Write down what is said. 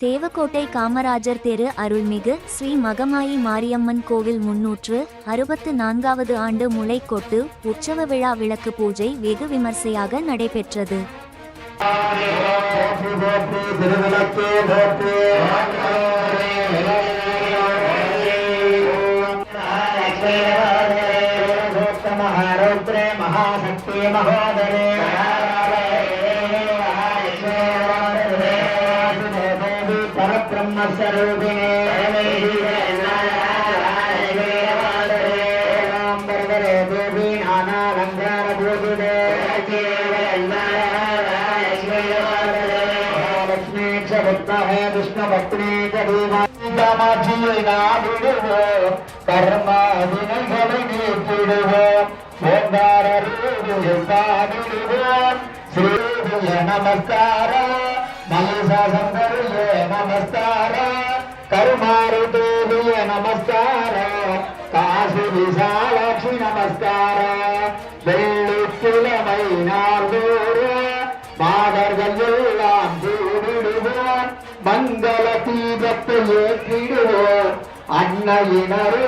தேவக்கோட்டை காமராஜர் தெரு அருள்மிகு ஸ்ரீ மகமாயி மாரியம்மன் கோவில் முன்னூற்று அறுபத்து நான்காவது ஆண்டு முளைக்கொட்டு உற்சவ விழா விளக்கு பூஜை வெகு விமர்சையாக நடைபெற்றது. மகாசக்தி ब्रह्मस्वरूपिणे देवी नानालङ्कारभूषिते लक्ष्मी च विद्महे विष्णुभक्त्रे च देवाजीनाभिडुवो कर्मादिनगले नीतिडुवो श्रीभिः नमस्कार मयि सा सन्दर्ये ನಮಸ್ಕಾರ ಕರುಮಾರು ದೇವಿಯ ನಮಸ್ಕಾರ ಕಾಶಿ ವಿಶಾಲಾಕ್ಷಿ ನಮಸ್ಕಾರ வெள்ளுக்கிழமை நாள்தோறும் மாதர்கள் எல்லாம் கூடிடுவோம் மங்கள தீபத்தை ஏற்றிடுவோம் அன்னையினரும்